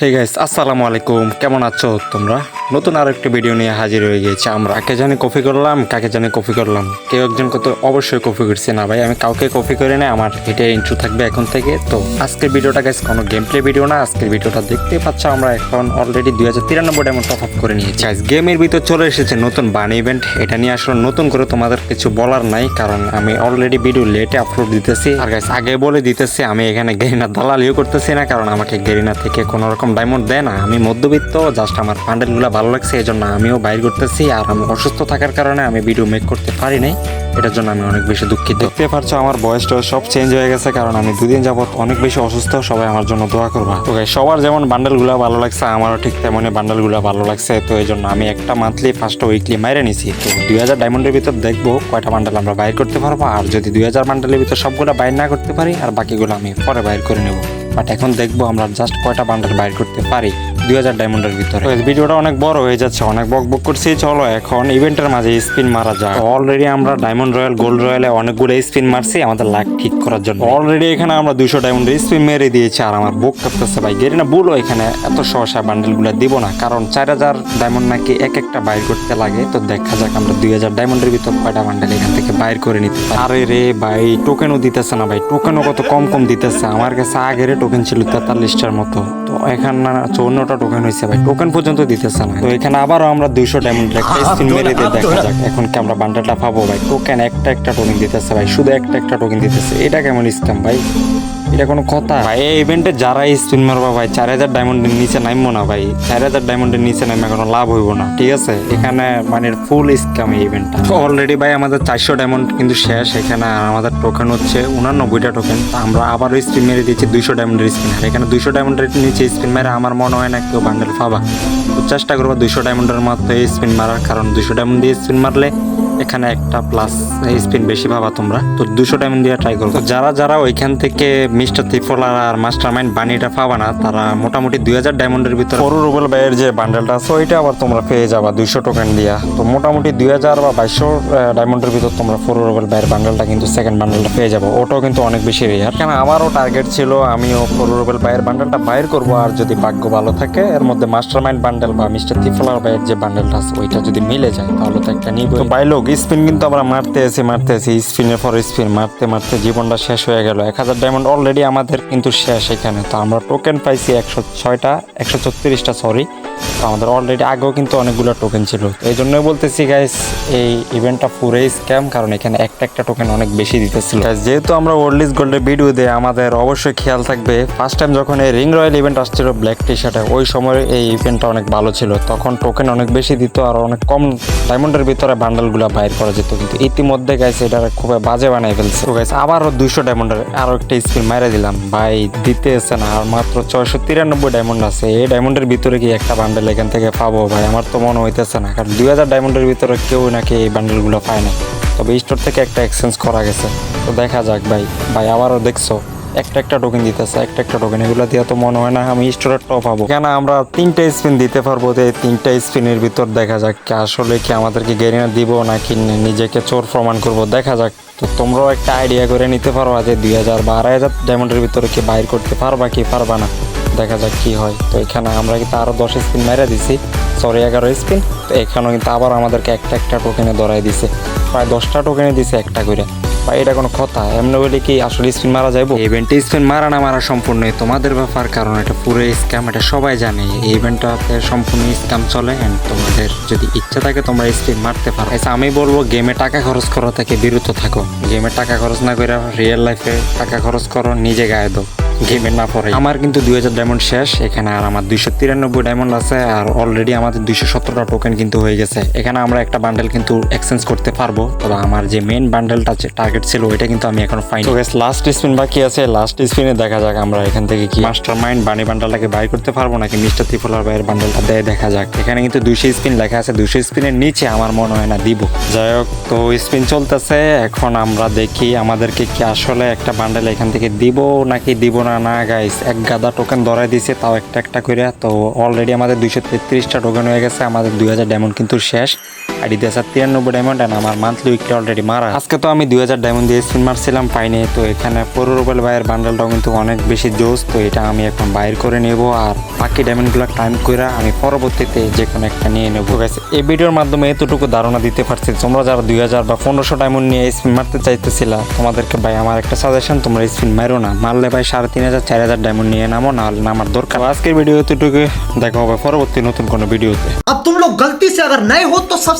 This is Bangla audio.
হে গাইস আসসালামু আলাইকুম কেমন আছো তোমরা নতুন আর একটা ভিডিও নিয়ে হাজির হয়ে গেছি আমরা। কাকে জানি কপি করলাম, কাকে জানি কপি করলাম। কেউ একজন কত অবশ্যই কপি করছে না ভাই, আমি কাউকে কপি করে না আমার এটা ইন্ট্রো থাকবে এখন থেকে। তো আজকের ভিডিওটা গাইস কোনো গেম প্লে ভিডিও না, আজকের ভিডিওটা দেখতে পাচ্ছ আমরা এখন অলরেডি দুই হাজার তিরানব্বই ডায়মন্ড টপ আপ করে নিয়েছি। গাইস গেমের ভিতর চলে এসেছে নতুন বানি ইভেন্ট এটা নিয়ে আসলে নতুন করে তোমাদের কিছু বলার নাই, কারণ আমি অলরেডি ভিডিও লেটে আপলোড দিতেছি। আর গাইস আগে বলে দিতেছি, আমি এখানে গেরিনা দালালিও করতেছি না, কারণ আমাকে গেরিনা থেকে কোনো রকম ডায়মন্ড দেয় না। আমি মধ্যবিত্ত জাস্ট আমার পান্ডেলগুলো ভালো লাগছে এই জন্য আমিও বাইর করতেছি। আর আমি অসুস্থ থাকার কারণে আমি ভিডিও মেক করতে পারি নাই। এটার জন্য আমি অনেক বেশি দুঃখিত। দেখতে পারছ আমার বয়সটা সব চেঞ্জ হয়ে গেছে কারণ আমি দুদিন যাবত অনেক বেশি অসুস্থ সবাই আমার জন্য দোয়া করবা। তো সবার যেমন বান্ডেলগুলো ভালো লাগছে আমারও ঠিক তেমনই বান্ডেলগুলো ভালো লাগছে তো এই জন্য আমি একটা মান্থলি ফার্স্ট উইকলি মাইরে নিছি। তো দুই হাজার ডায়মন্ডের ভিতর দেখব কয়টা বান্ডেল আমরা বাইর করতে পারব আর যদি দুই হাজার বান্ডেলের ভিতর সবগুলো বাইর না করতে পারি আর বাকিগুলো আমি পরে বাইর করে নেব। বাট এখন দেখব আমরা জাস্ট কয়টা বান্ডেল বাইর করতে পারি। দুই হাজার ডায়মন্ডের ভিতরে। ভিডিওটা অনেক বড় হয়ে যাচ্ছে অনেক বক বক করছি চলো এখন ইভেন্টের মাঝে স্পিন মারা যাক। অলরেডি আমরা ডায়মন্ড রয়্যাল গোল্ড রয়্যালে অনেকগুলো স্পিন মারছি আমাদের লাক ঠিক করার জন্য। অলরেডি এখানে আমরা দুশো ডায়মন্ডের স্পিন মেরে দিয়েছি আর আমার বুক কাঁপতেছে ভাই। গেরি না বলো এখানে এত সহসা বান্ডেলগুলো দিব না কারণ চার হাজার ডায়মন্ড নাকি এক একটা বাইর করতে লাগে। তো দেখা যাক আমরা দুই হাজার ডায়মন্ডের ভিতর কয়টা বান্ডেল এখান থেকে বাইর করে নিতে পারি। আরে রে ভাই টোকেনও দিতেছে না ভাই। টোকেনও কত কম কম দিতেছে। আমার কাছে আগের টোকেন ছিল তেতাল্লিশটার মতো। তো এখানে না চৌন্নটা টোকেন হয়েছে ভাই। টোকেন পর্যন্ত দিতেছে না। তো এখানে আবারও আমরা দুইশো ডায়মন্ড একটা স্পিন মেরে দিয়ে দেখা যাক এখন কি আমরা বান্ডেলটা পাবো ভাই। টোকেন একটা একটা টোকেন দিতেছে ভাই শুধু একটা একটা টোকেন দিতেছে। এটা কেমন স্ক্যাম ভাই? এটা কোনো কথা? ভাই এই ইভেন্টে যারা স্পিন মারবা ভাই চার হাজার ডায়মন্ডের নিচে নামবো না ভাই। চার হাজার ডায়মন্ডের নিচে নামে কোনো লাভ হইব না ঠিক আছে? এখানে মানে ফুল স্ক্যাম এই ইভেন্টটা অলরেডি ভাই আমাদের চারশো ডায়মন্ড কিন্তু শেষ এখানে আর আমাদের টোকেন হচ্ছে উনানব্বইটা টোকেন আমরা আবারও স্পিন মেরে দিয়েছি দুইশো ডায়মন্ডের স্পিন আর এখানে দুইশো ডায়মন্ডের নিচে স্পিন মেরে আমার মনে হয় না কেউ বান্ডেল পাবা। তো চেষ্টা করব দুইশো ডায়মন্ডের মতো স্পিন মারার কারণ দুইশো ডায়মন্ড দিয়ে স্পিন মারলে এখানে একটা প্লাস স্পিন বেশি পাবা তোমরা। তো দুশো ডায়মন্ড দিয়ে ট্রাই করো তো যারা যারা ওইখান থেকে মিস্টার ত্রিফলার আর মাস্টার মাইন্ড বানিটা পাবা না তারা মোটামুটি দুই হাজার ডায়মন্ডের ভিতরে ফোর রুবেল বাইয়ের যে বান্ডেলটা আছে ওইটা আবার তোমরা পেয়ে যাবা দুইশো টোকেন দিয়া। তো মোটামুটি দুই হাজার বা বাইশশো ডায়মন্ডের ভিতর তোমরা ফোর রুবেল বাইয়ের বান্ডেলটা কিন্তু সেকেন্ড বান্ডেলটা পেয়ে যাব। ওটাও কিন্তু অনেক বেশি রেয়ার কেন আমারও টার্গেট ছিল আমিও ফোর রুবেল বাইয়ের বান্ডেলটা বাইর করব আর যদি ভাগ্য ভালো থাকে এর মধ্যে মাস্টার মাইন্ড বান্ডেল বা মিস্টার ত্রিফলার বাইয়ের যে বান্ডেলটা আছে ওইটা যদি মিলে যায় তাহলে তো একটা নিব তো বাইলোক স্পিন কিন্তু আমরা মারতে আছি মারতে আছি। স্পিনের পর স্পিন, মারতে মারতে জীবনটা শেষ হয়ে গেল। এক হাজার ডায়মন্ড অলরেডি আমাদের কিন্তু শেষ এখানে। তো আমরা টোকেন পাইছি একশো ছয়টা, একশো ছত্রিশটা সরি আমাদের অলরেডি আগেও কিন্তু অনেকগুলো টোকেন ছিল। এই জন্যই বলতেছি গাইস এই ইভেন্টটা পুরোই স্ক্যাম কারণ এখানে একটা একটা টোকেন অনেক বেশি দিতেছিল। যেহেতু আমরা ওল্ড গোল্ডের ভিডিও দেয় আমাদের অবশ্যই খেয়াল থাকবে ফার্স্ট টাইম যখন এই রিং রয়্যাল ইভেন্ট আসছিল ব্ল্যাক টি শার্টে ওই সময় এই ইভেন্টটা অনেক ভালো ছিল। তখন টোকেন অনেক বেশি দিত, আর অনেক কম ডায়মন্ডের ভিতরে বান্ডেলগুলো বাইর করা যেত। কিন্তু ইতিমধ্যে গাইছে এটা খুবই বাজে বানাই ফেলছে। তো গাইছে আবারও দুইশো ডায়মন্ডের আরও একটা স্পিন মারে দিলাম। ভাই দিতে এসে না, আর মাত্র ছয়শো তিরানব্বই ডায়মন্ড আছে। এই ডায়মন্ডের ভিতরে কি একটা বান্ডেল এখান থেকে পাবো ভাই। আমার তো মনে হইতেছে না, কারণ দুই হাজার ডায়মন্ডের ভিতরে কেউ নাকি এই বান্ডেলগুলো পায় না তবে স্টোর থেকে একটা এক্সচেঞ্জ করা গেছে। তো দেখা যাক ভাই। ভাই, আবারও দেখছ, একটা একটা টোকেন দিতেছে, একটা একটা টোকেন এগুলো দিয়ে তো মনে হয় না আমি স্টোরের টপ পাবো। কেন আমরা তিনটা স্পিন দিতে পারব এই তিনটা স্পিনের ভিতর দেখা যাক কি আসলে কি আমাদেরকে গেরিনা দিব নাকি নিজেকে চোর প্রমাণ করব। দেখা যাক। তো তোমরাও একটা আইডিয়া করে নিতে পারো যে দুই হাজার বা আড়াই হাজার ডায়মন্ডের ভিতরে কি বাইর করতে পারবা কি পারবা না। দেখা যাক কি হয়। তো এখানে আমরা কিন্তু আরও দশ স্পিন মেরে দিছি। সরি এগারো স্পিন। তো এখানেও কিন্তু আবার আমাদেরকে একটা একটা টোকেনে ধরাই দিছে। প্রায় দশটা টোকেনে দিছে একটা করে। বা এটা কোনো কথা? এমনি বলে কি আসলে স্পিন মারা যাইবো? ইভেন্টে স্পিন মারা না মারা সম্পূর্ণ তোমাদের ব্যাপার, কারণ এটা পুরো স্ক্যাম এটা সবাই জানে। এই ইভেন্টটাতে সম্পূর্ণ স্ক্যাম চলে অ্যান্ড তোমাদের যদি ইচ্ছা থাকে তোমরা স্পিন মারতে পারো। আচ্ছা আমি বলব গেমে টাকা খরচ করা থেকে বিরত থাকো। গেমে টাকা খরচ না করে রিয়েল লাইফে টাকা খরচ করো, নিজে গায়ে দাও। গেমের না পরে আমার কিন্তু দুই হাজার ডায়মন্ড শেষ এখানে আর আমার দুইশো তিরানব্বই ডায়মন্ড আছে আর অলরেডি আমাদের দুইশো সতেরোটা টোকেন কিন্তু হয়ে গেছে। এখানে আমরা একটা বান্ডেল কিন্তু এক্সচেঞ্জ করতে পারব তবে আমার যে মেন বান্ডেলটা টার্গেট ছিল ওইটা কিন্তু আমি এখন ফাইন তো লাস্ট স্পিন বাকি আছে লাস্ট স্পিনে দেখা যাক আমরা এখান থেকে কি মাস্টার মাইন্ড বানি বান্ডেলটাকে বাই করতে পারব নাকি মিস্টার ত্রিফলার বাইয়ের বান্ডেলটা দেয় দেখা যাক। এখানে কিন্তু দুইশো স্পিন লেখা আছে দুইশো স্পিনের নিচে আমার মনে হয় না দিব। যাই হোক তো স্পিন চলতেছে এখন আমরা দেখি আমাদেরকে কি আসলে একটা বান্ডেল এখান থেকে দিব নাকি দিব না। না না গাইস এক গাদা টোকেন ধরাই দিয়েছে তাও একটা একটা করে তো অলরেডি আমাদের দুইশো তেত্রিশটা টোকেন হয়ে গেছে, আমাদের দুই হাজার ডায়মন্ড কিন্তু শেষ। আর দুই হাজার তিরানব্বই ডায়মন্ড আর আমার মান্থলি উইকলি অলরেডি মারা আজকে তো আমি দুই হাজার ডায়মন্ড দিয়ে স্পিন মারছিলাম পাইনি তো এখানে পনেরো রুবেল ভাইয়ের বান্ডেলটাও কিন্তু অনেক বেশি জোস তো এটা আমি এখন বাইর করে নেব আর বাকি ডায়মন্ডগুলো টাইম করে আমি পরবর্তীতে যে কোনো একটা নিয়ে নেবো গাইস এই ভিডিওর মাধ্যমে এতটুকু ধারণা দিতে পারছি তোমরা যারা দুই হাজার বা পনেরোশো ডায়মন্ড নিয়ে স্পিন মারতে চাইতেছিলা তোমাদেরকে ভাই আমার একটা সাজেশন তোমরা স্পিন মারো না মারলে ভাই সাড়ে তিন হাজার চার হাজার ডায়মন্ড নিয়ে নামো না হলে আমার দরকার তো আজকের ভিডিও এতটুকু দেখা হবে পরবর্তী নতুন কোনো ভিডিওতে अब तुम लोग गलती से अगर नए हो तो